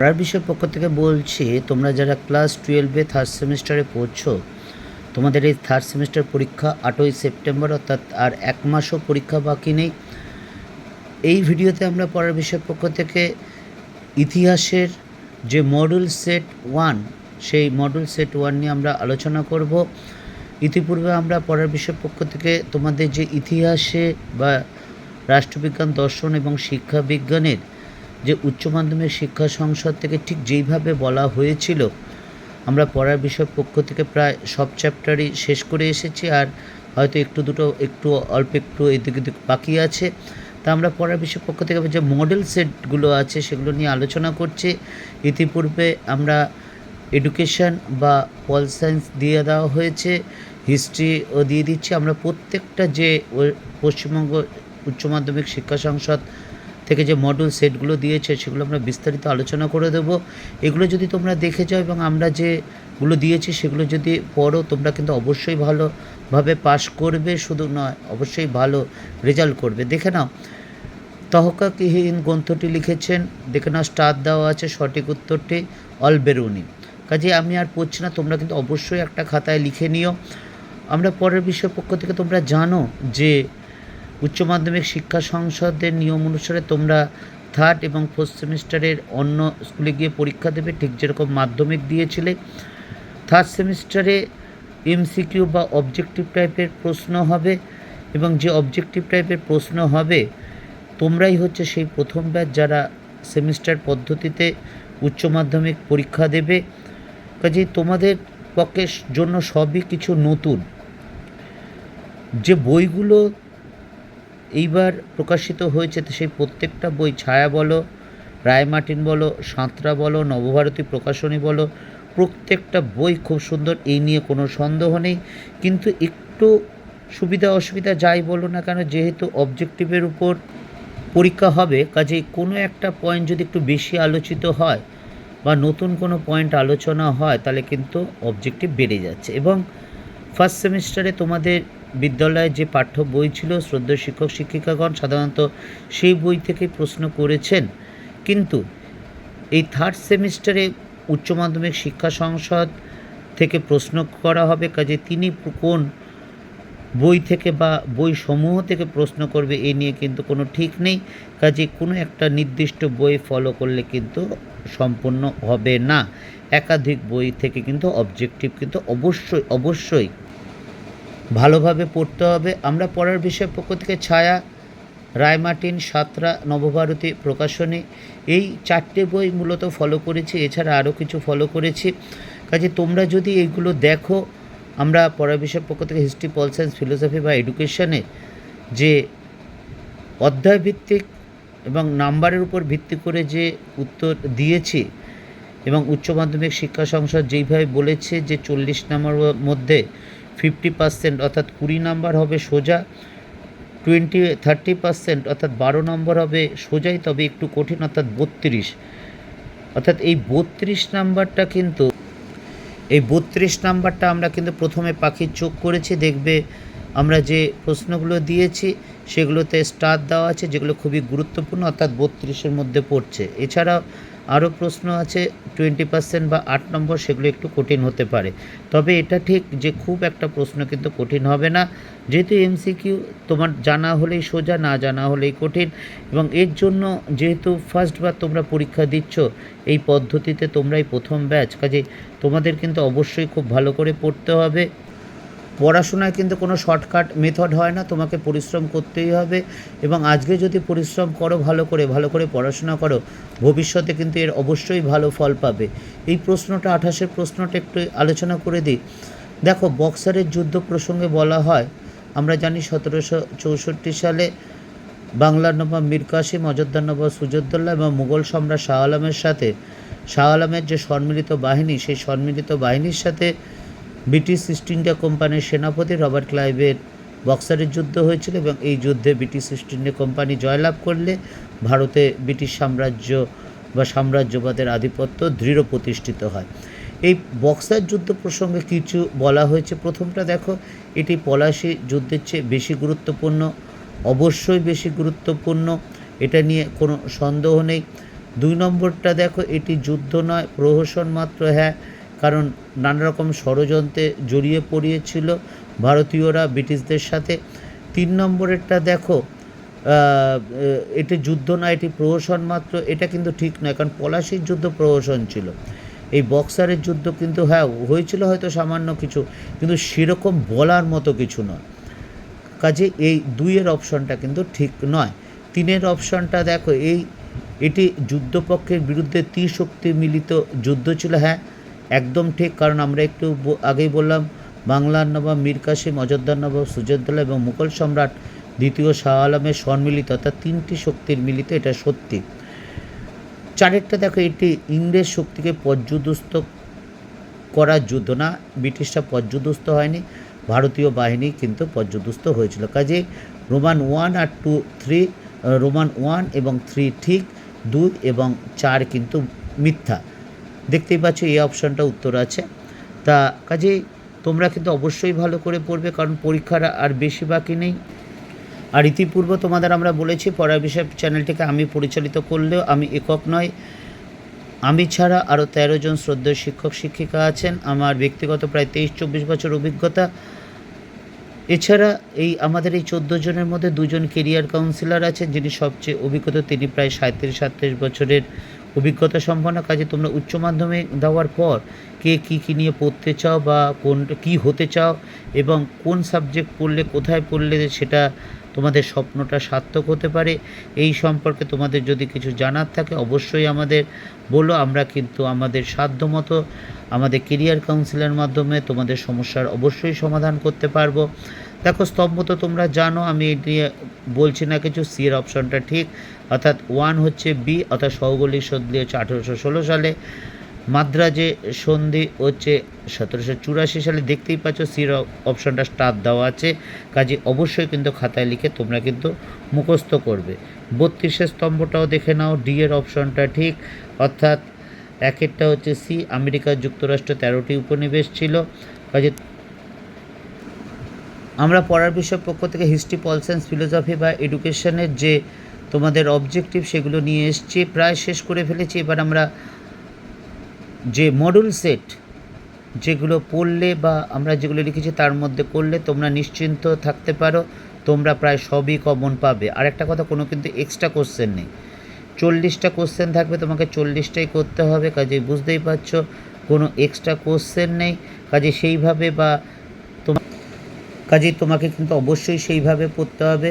পড়ার বিষয়ের পক্ষ থেকে বলছি, তোমরা যারা ক্লাস টুয়েলভে থার্ড সেমিস্টারে পড়ছো, তোমাদের এই থার্ড সেমিস্টার পরীক্ষা আটই সেপ্টেম্বর, অর্থাৎ আর এক মাসও পরীক্ষা বাকি নেই। এই ভিডিওতে আমরা পড়ার বিষয়ের পক্ষ থেকে ইতিহাসের যে মডেল সেট ওয়ান সেই মডেল সেট ওয়ান নিয়ে আমরা আলোচনা করব। ইতিপূর্বে আমরা পড়ার বিষয়ের পক্ষ থেকে তোমাদের যে ইতিহাসে বা রাষ্ট্রবিজ্ঞান, দর্শন এবং শিক্ষা বিজ্ঞানের যে উচ্চ মাধ্যমিক শিক্ষা সংসদ থেকে ঠিক যেইভাবে বলা হয়েছিল, আমরা পড়ার বিষয় পক্ষ থেকে প্রায় সব চ্যাপ্টারই শেষ করে এসেছি আর হয়তো একটু দুটো, একটু অল্প, একটু এদিক ওদিক বাকি আছে। তা আমরা পড়ার বিষয় পক্ষ থেকে যে মডেল সেটগুলো আছে সেগুলো নিয়ে আলোচনা করছি। ইতিপূর্বে আমরা এডুকেশন বা পল সায়েন্স দিয়ে দেওয়া হয়েছে হিস্ট্রিও দিয়ে দিচ্ছি। আমরা প্রত্যেকটা যে পশ্চিমবঙ্গ উচ্চ মাধ্যমিক শিক্ষা সংসদ থেকে যে মডেল সেটগুলো দিয়েছে, সেগুলো আমরা বিস্তারিত আলোচনা করে দেবো। এগুলো যদি তোমরা দেখে যাও এবং আমরা যেগুলো দিয়েছি, সেগুলো যদি পড়ো, তোমরা কিন্তু অবশ্যই ভালোভাবে পাশ করবে। শুধু নয়, অবশ্যই ভালো রেজাল্ট করবে। দেখে নাও। তহকাকিহীন গ্রন্থটি লিখেছেন, দেখে নাও, স্টার দেওয়া আছে সঠিক উত্তরটি অলবেরুনি কাজে আমি আর পড়ছি না, তোমরা কিন্তু অবশ্যই একটা খাতায় লিখে নিও। আমরা পরের বিষয় পক্ষ থেকে তোমরা জানো যে উচ্চ মাধ্যমিক শিক্ষা সংসদের নিয়ম অনুসারে তোমরা থার্ড এবং ফোর্থ সেমিস্টারের অন্য স্কুলে গিয়ে পরীক্ষা দেবে। ঠিক যেরকম মাধ্যমিক দিয়েছিলে। থার্ড সেমিস্টারে এমসিকিউ বা অবজেক্টিভ টাইপের প্রশ্ন হবে এবং যে অবজেক্টিভ টাইপের প্রশ্ন হবে, তোমরাই হচ্ছে সেই প্রথম ব্যাচ যারা সেমিস্টার পদ্ধতিতে উচ্চ মাধ্যমিক পরীক্ষা দেবে। কাজেই তোমাদের পক্ষের জন্য সবই কিছু নতুন। যে বইগুলো এইবার প্রকাশিত হয়েছে সেই প্রত্যেকটা বই, ছায়া বলো রায়মার্টিন বলো, সাঁতরা বলো, নবভারতী প্রকাশনী বলো, প্রত্যেকটা বই খুব সুন্দর, এই নিয়ে কোনো সন্দেহ নেই। কিন্তু একটু সুবিধা অসুবিধা যাই বলো না কেন, যেহেতু অবজেক্টিভের উপর পরীক্ষা হবে কাজে কোনো একটা পয়েন্ট যদি একটু বেশি আলোচিত হয় বা নতুন কোনো পয়েন্ট আলোচনা হয়, তাহলে কিন্তু অবজেক্টিভ বেড়ে যাচ্ছে। এবং ফার্স্ট সেমিস্টারে তোমাদের বিদ্যালয়ে যে পাঠ্য বই ছিল, শ্রদ্ধেয় শিক্ষক, শিক্ষিকাগণ সাধারণত সেই বই থেকে প্রশ্ন করেছেন। কিন্তু এই থার্ড সেমিস্টারে উচ্চ মাধ্যমিক শিক্ষা সংসদ থেকে প্রশ্ন করা হবে, কাজে তিনি কোন বই থেকে বা বই সমূহ থেকে প্রশ্ন করবে এই নিয়ে কিন্তু কোনো ঠিক নেই। কাজে কোনো একটা নির্দিষ্ট বই ফলো করলে কিন্তু সম্পূর্ণ হবে না। একাধিক বই থেকে কিন্তু অবজেক্টিভ কিন্তু অবশ্যই অবশ্যই ভালোভাবে পড়তে হবে। আমরা পড়ার বিষয় পক্ষ থেকে ছায়া, রায়মার্টিন, সাতরা, নবভারতী প্রকাশনী, এই চারটে বই মূলত ফলো করেছি, এছাড়া আরও কিছু ফলো করেছি। কাজে তোমরা যদি এইগুলো দেখো, আমরা পড়ার বিষয়ের পক্ষ থেকে হিস্ট্রি পল সায়েন্স ফিলোসফি বা এডুকেশনে যে অধ্যায়ভিত্তিক এবং নাম্বারের উপর ভিত্তি করে যে উত্তর দিয়েছি এবং উচ্চ মাধ্যমিক শিক্ষা সংসদ যেইভাবে বলেছে যে চল্লিশ নম্বর মধ্যে ফিফটি পার্সেন্ট অর্থাৎ কুড়ি নাম্বার হবে সোজা, টোয়েন্টি, থার্টি পার্সেন্ট অর্থাৎ বারো নম্বর হবে সোজাই, তবে একটু কঠিন অর্থাৎ বত্রিশ। অর্থাৎ এই বত্রিশ নাম্বারটা কিন্তু, এই বত্রিশ নাম্বারটা আমরা কিন্তু প্রথমে পাখির চোখ করেছি, দেখবে আমরা যে প্রশ্নগুলো দিয়েছি, সেগুলোতে স্টার দেওয়া আছে, যেগুলো খুবই গুরুত্বপূর্ণ, অর্থাৎ বত্রিশের মধ্যে পড়ছে। এছাড়াও আরও প্রশ্ন আছে টোয়েন্টি পার্সেন্ট বা আট নম্বর সেগুলো একটু কঠিন হতে পারে। তবে এটা ঠিক যে খুব একটা প্রশ্ন কিন্তু কঠিন হবে না। যেহেতু এমসিকিউ তোমার জানা হলেই সোজা, না জানা হলেই কঠিন এবং এর জন্য যেহেতু ফার্স্টবার তোমরা পরীক্ষা দিচ্ছ, এই পদ্ধতিতে তোমরাই প্রথম ব্যাচ কাজে তোমাদের কিন্তু অবশ্যই খুব ভালো করে পড়তে হবে। পড়াশোনায় কিন্তু কোনো শর্টকাট মেথড হয় না, তোমাকে পরিশ্রম করতেই হবে এবং আজকে যদি পরিশ্রম করো ভালো করে ভালো করে পড়াশোনা করো, ভবিষ্যতে কিন্তু এর অবশ্যই ভালো ফল পাবে। এই প্রশ্নটা, আঠাশের প্রশ্নটা একটু আলোচনা করে দিই। দেখো, বক্সারের যুদ্ধ প্রসঙ্গে বলা হয়, আমরা জানি সতেরোশো চৌষট্টি সালে বাংলার নবাব মীর কাসিম অযোধ্যার নবাব সুজদ্দোল্লা এবং মুঘল সম্রাট শাহ আলমের সাথে, শাহ আলমের যে সম্মিলিত বাহিনী, সেই সম্মিলিত বাহিনীর সাথে ব্রিটিশ ইস্ট ইন্ডিয়া কোম্পানির সেনাপতি রবার্ট ক্লাইভের বক্সারের যুদ্ধ হয়েছিল এবং এই যুদ্ধে ব্রিটিশ ইস্ট ইন্ডিয়া কোম্পানি জয়লাভ করলে ভারতে ব্রিটিশ সাম্রাজ্য বা সাম্রাজ্যবাদের আধিপত্য দৃঢ় প্রতিষ্ঠিত হয়। এই বক্সার যুদ্ধ প্রসঙ্গে কিছু বলা হয়েছে। প্রথমটা দেখো, এটি পলাশি যুদ্ধের চেয়ে বেশি গুরুত্বপূর্ণ। অবশ্যই বেশি গুরুত্বপূর্ণ, এটা নিয়ে কোনো সন্দেহ নেই। দুই নম্বরটা দেখো, এটি যুদ্ধ নয়, প্রহসন মাত্র হ্যাঁ। কারণ নানা রকম ষড়যন্ত্রে জড়িয়ে পড়িয়েছিল ভারতীয়রা ব্রিটিশদের সাথে। তিন নম্বরেরটা দেখো এটি যুদ্ধ নয় এটি প্রহসন মাত্র, এটা কিন্তু ঠিক নয়, কারণ পলাশির যুদ্ধ প্রহসন ছিল। এই বক্সারের যুদ্ধ কিন্তু হ্যাঁ হয়েছিল হয়তো সামান্য কিছু, কিন্তু সেরকম বলার মতো কিছু নয়। কাজে এই দুইয়ের অপশনটা কিন্তু ঠিক নয়। তিনের অপশনটা দেখো, এই, এটি যুদ্ধপক্ষের বিরুদ্ধে ত্রিশক্তি মিলিত যুদ্ধ ছিল হ্যাঁ একদম ঠিক, কারণ আমরা একটু আগেই বললাম বাংলার নবাব মীর কাসিম অযোধ্যার নবাব সুজদ্দোল্লা এবং মুঘল সম্রাট দ্বিতীয় শাহ আলমের সম্মিলিত অর্থাৎ তিনটি শক্তির মিলিত এটা সত্যি। চারেরটা দেখো, এটি ইংরেজ শক্তিকে পর্যুদস্ত করার যুদ্ধ না, ব্রিটিশরা পর্যুদস্ত হয়নি, ভারতীয় বাহিনী কিন্তু পর্যুদস্ত হয়েছিল। কাজে রোমান ওয়ান আর টু, থ্রি, রোমান ওয়ান এবং থ্রি ঠিক, দুই এবং চার কিন্তু মিথ্যা। দেখতেই পাচ্ছ এই অপশানটা উত্তর আছে। তা কাজেই তোমরা কিন্তু অবশ্যই ভালো করে পড়বে, কারণ পরীক্ষার আর বেশি বাকি নেই। আর ইতিপূর্বে তোমাদের আমরা বলেছি, পড়ার বিষয় চ্যানেলটিকে আমি পরিচালিত করলেও আমি একক নয়। আমি ছাড়া আরও তেরো জন শ্রদ্ধেয় শিক্ষক, শিক্ষিকা আছেন। আমার ব্যক্তিগত প্রায় তেইশ, চব্বিশ বছর অভিজ্ঞতা। এছাড়া এই আমাদের এই চোদ্দ জনের মধ্যে দুজন কেরিয়ার কাউন্সিলর আছেন, যিনি সবচেয়ে অভিজ্ঞতা, তিনি প্রায় সাঁত্রিশ সাতত্রিশ বছরের অভিজ্ঞতা সম্পন্ন কাজে তোমরা উচ্চ মাধ্যমিক দেওয়ার পর কে কী কী নিয়ে পড়তে চাও বা কোন, কী হতে চাও এবং কোন সাবজেক্ট পড়লে কোথায় পড়লে সেটা তোমাদের স্বপ্নটা সার্থক হতে পারে, এই সম্পর্কে তোমাদের যদি কিছু জানার থাকে অবশ্যই আমাদের বলো, আমরা কিন্তু আমাদের সাধ্যমতো আমাদের কেরিয়ার কাউন্সিলের মাধ্যমে তোমাদের সমস্যার অবশ্যই সমাধান করতে পারব। দেখো, স্তম্ভ তো তোমরা জানো, আমি বলছি না কিছু সি এর অপশনটা ঠিক। অর্থাৎ ওয়ান হচ্ছে বি, অর্থাৎ সৌগলিক সন্ধি হচ্ছে আঠেরোশো ষোলো সালে। মাদ্রাজে সন্ধি হচ্ছে সতেরোশো চুরাশি সালে। দেখতেই পাচ্ছ সির অপশনটা স্টার দেওয়া আছে। কাজে অবশ্যই কিন্তু খাতায় লিখে তোমরা কিন্তু মুখস্থ করবে। বত্রিশের স্তম্ভটাও দেখে নাও ডি এর অপশনটা ঠিক। অর্থাৎ একেরটা হচ্ছে সি আমেরিকা যুক্তরাষ্ট্র তেরোটি উপনিবেশ ছিল। কাজে আমরা পড়ার বিষয় পক্ষ থেকে হিস্ট্রি পল সায়েন্স ফিলোসফি বা এডুকেশনের যে তোমাদের অবজেক্টিভ সেগুলো নিয়ে এসেছি, প্রায় শেষ করে ফেলেছি। এবার আমরা যে মডুল সেট যেগুলো পড়লে বা আমরা যেগুলো লিখেছি তার মধ্যে করলে তোমরা নিশ্চিন্ত থাকতে পারো, তোমরা প্রায় সবই কমন পাবে। আর একটা কথা, কোনো কিন্তু এক্সট্রা কোশ্চেন নেই। চল্লিশটা কোশ্চেন থাকবে, তোমাকে চল্লিশটাই করতে হবে কাজে বুঝতেই পারছ, কোনো এক্সট্রা কোশ্চেন নেই। কাজে সেইভাবে বা তোমার কাজে তোমাকে কিন্তু অবশ্যই সেইভাবে পড়তে হবে।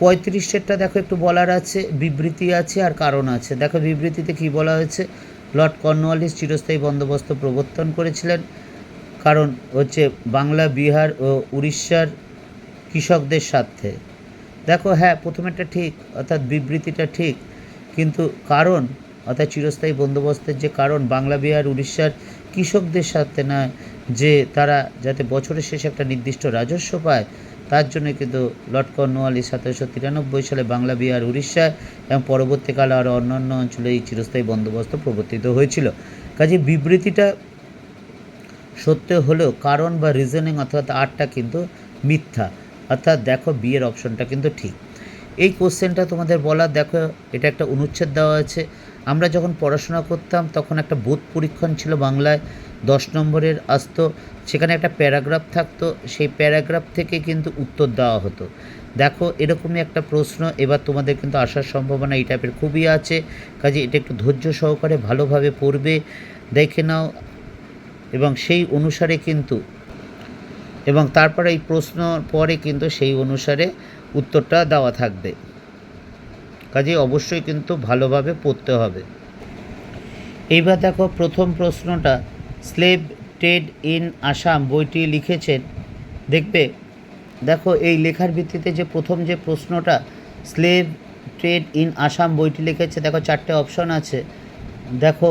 পঁয়ত্রিশেরটা দেখো, একটু বলার আছে, বিবৃতি আছে আর কারণ আছে। দেখো বিবৃতিতে কি বলা হয়েছে? লর্ড কর্নওয়ালিস চিরস্থায়ী বন্দোবস্ত প্রবর্তন করেছিলেন। কারণ হচ্ছে বাংলা, বিহার ও উড়িষ্যার কৃষকদের স্বার্থে। দেখো হ্যাঁ প্রথমেরটা ঠিক, অর্থাৎ বিবৃতিটা ঠিক, কিন্তু কারণ, অর্থাৎ চিরস্থায়ী বন্দোবস্তের যে কারণ বাংলা, বিহার, উড়িষ্যার কৃষকদের স্বার্থে নয়, যে তারা যাতে বছরের শেষে একটা নির্দিষ্ট রাজস্ব পায় তার জন্য কিন্তু লর্ড কর্নওয়ালিস সতেরোশো তিরানব্বই সালে বাংলা বিহার, উড়িষ্যা এবং পরবর্তীকালে আরও অন্যান্য অঞ্চলে এই চিরস্থায়ী বন্দোবস্ত প্রবর্তিত হয়েছিল। কাজে বিবৃতিটা সত্য হলেও কারণ বা রিজনিং অর্থাৎ আরটা কিন্তু মিথ্যা। অর্থাৎ দেখো বিয়ের অপশনটা কিন্তু ঠিক। এই কোশ্চেনটা তোমাদের বলার, দেখো এটা একটা অনুচ্ছেদ দেওয়া আছে। আমরা যখন পড়াশোনা করতাম তখন একটা বোধ পরীক্ষণ ছিল বাংলায়। দশ নম্বরের আসতো, সেখানে একটা প্যারাগ্রাফ থাকতো, সেই প্যারাগ্রাফ থেকে কিন্তু উত্তর দেওয়া হতো। দেখো, এরকমই একটা প্রশ্ন, এবার তোমাদের কিন্তু আসার সম্ভাবনা এই টাইপের খুবই আছে। কাজে এটা একটু ধৈর্য সহকারে ভালোভাবে পড়বে, দেখে নাও। এবং সেই অনুসারে কিন্তু, এবং তারপরে এই প্রশ্ন পরে কিন্তু সেই অনুসারে উত্তরটা দেওয়া থাকবে। কাজে অবশ্যই কিন্তু ভালোভাবে পড়তে হবে। এইবার দেখো, প্রথম প্রশ্নটা স্লেভ ট্রেড ইন আসাম বইটি লিখেছেন। দেখবে, দেখো এই লেখার ভিত্তিতে যে প্রথম যে প্রশ্নটা, স্লেভ ট্রেড ইন আসাম বইটি লিখেছে, দেখো চারটে অপশন আছে। দেখো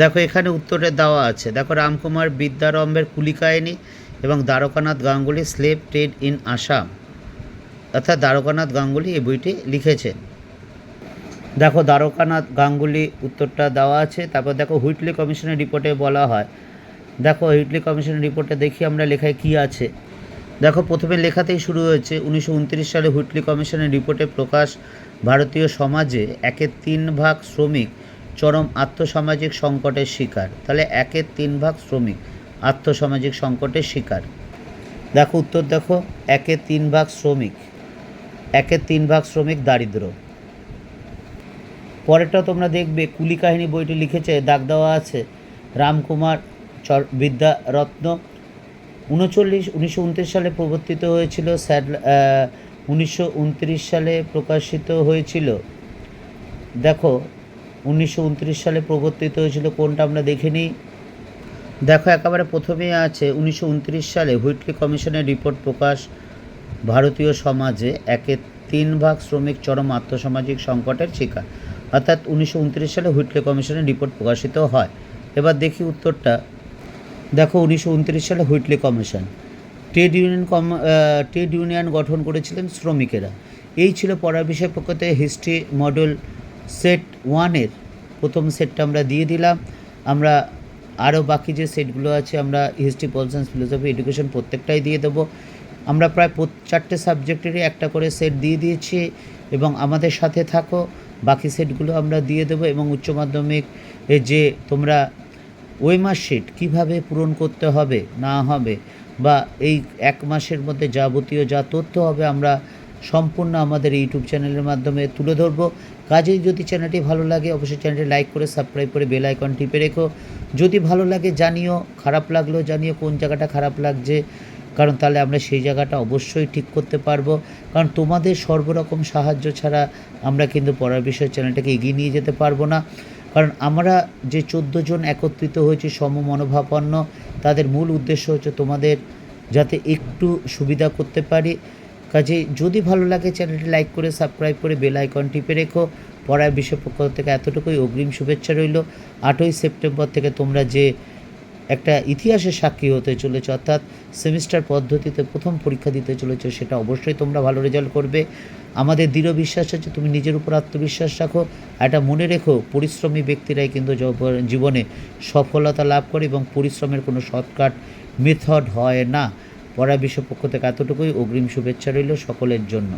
দেখো এখানে উত্তরে দেওয়া আছে। দেখো, রামকুমার বিদ্যারম্ভের কুলিকাহিনী এবং Dwarkanath Ganguly slave trade in Assam. অর্থাৎ দ্বারকানাথ গাঙ্গুলি এই বইটি লিখেছেন। দেখো দ্বারকানাথ গাঙ্গুলি উত্তরটা দেওয়া আছে, তারপর দেখো হুইটলি কমিশনের রিপোর্টে বলা হয়। দেখো হুইটলি কমিশনের রিপোর্টে দেখি আমরা লেখায় কি আছে। দেখো প্রথমে লেখাতেই শুরু হয়েছে, উনিশশো উনত্রিশ সালে হুইটলি কমিশনের রিপোর্টে প্রকাশ, ভারতীয় সমাজে একের তিন ভাগ শ্রমিক, চরম আর্থসামাজিক সংকটের শিকার। তাহলে একের তিন ভাগ শ্রমিক আর্থসামাজিক সংকটের শিকার। দেখো উত্তর দেখো একের তিন ভাগ শ্রমিক একের তিন ভাগ শ্রমিক দারিদ্র। পরেরটা তোমরা দেখবে, কুলি কাহিনী বইটি লিখেছে দাগ দেওয়া আছে রামকুমার চর বিদ্যারত্ন। উনচল্লিশ, উনিশশো সালে প্রবর্তিত হয়েছিল, স্যাড উনিশশো উনত্রিশ সালে প্রকাশিত হয়েছিল। দেখো, উনিশশো উনত্রিশ সালে প্রবর্তিত হয়েছিল, কোনটা আমরা দেখে নিই দেখো, একেবারে প্রথমেই আছে, উনিশশো উনত্রিশ সালে হুইটলি কমিশনের রিপোর্ট প্রকাশ, ভারতীয় সমাজে একে তিন ভাগ শ্রমিক চরম আর্থসামাজিক সংকটের শিকার। অর্থাৎ উনিশশো উনত্রিশ সালে হুইটলি কমিশনের রিপোর্ট প্রকাশিত হয়। এবার দেখি উত্তরটা। দেখো, উনিশশো উনত্রিশ সালে হুইটলি কমিশন। ট্রেড ইউনিয়ন কম ট্রেড ইউনিয়ন গঠন করেছিলেন শ্রমিকেরা। এই ছিল পড়ার বিষয় পক্ষতে হিস্ট্রি মডেল সেট ওয়ানের। প্রথম সেটটা আমরা দিয়ে দিলাম। আমরা আরও বাকি যে সেটগুলো আছে, আমরা history pol science philosophy, education প্রত্যেকটাই দিয়ে দেবো। আমরা প্রায় চারটে সাবজেক্টেরই একটা করে সেট দিয়ে দিয়েছি এবং আমাদের সাথে থাকো। বাকি সেটগুলো আমরা দিয়ে দেবো এবং উচ্চ মাধ্যমিক যে তোমরা ওই মার্কশিট কীভাবে পূরণ করতে হবে, না হবে বা এই এক মাসের মধ্যে যাবতীয় যা তথ্য হবে আমরা সম্পূর্ণ আমাদের ইউটিউব চ্যানেলের মাধ্যমে তুলে ধরবো। কাজেই যদি চ্যানেলটি ভালো লাগে অবশ্যই চ্যানেলটি লাইক করে, সাবস্ক্রাইব করে, বেল আইকন টিপে রেখো। যদি ভালো লাগে জানিও, খারাপ লাগলেও জানিও কোন জায়গাটা খারাপ লাগছে। কারণ তাহলে আমরা সেই জায়গাটা অবশ্যই ঠিক করতে পারব। কারণ তোমাদের সর্বরকম সাহায্য ছাড়া আমরা কিন্তু পড়ার বিষয় চ্যানেলটাকে এগিয়ে নিয়ে যেতে পারব না। কারণ আমরা যে চোদ্দ জন একত্রিত হয়েছি সম মনোভাবাপন্ন তাদের মূল উদ্দেশ্য হচ্ছে তোমাদের যাতে একটু সুবিধা করতে পারি। কাজে যদি ভালো লাগে চ্যানেলটি লাইক করে, সাবস্ক্রাইব করে, বেল আইকন টিপে রেখো। পড়ার বিষয় পক্ষ থেকে এতটুকুই অগ্রিম শুভেচ্ছা রইল। আটই সেপ্টেম্বর থেকে তোমরা যে একটা ইতিহাসের সাক্ষী হতে চলেছে, অর্থাৎ সেমিস্টার পদ্ধতিতে প্রথম পরীক্ষা দিতে চলেছে, সেটা অবশ্যই তোমরা ভালো রেজাল্ট করবে। আমাদের দৃঢ় বিশ্বাস আছে, তুমি নিজের উপর আত্মবিশ্বাস রাখো এটা মনে রেখো, পরিশ্রমী ব্যক্তিরাই কিন্তু জীবনে সফলতা লাভ করে এবং পরিশ্রমের কোনো শর্টকাট মেথড হয় না পড়া বিষয় পক্ষ থেকে এতটুকুই, অগ্রিম শুভেচ্ছা রইল সকলের জন্য।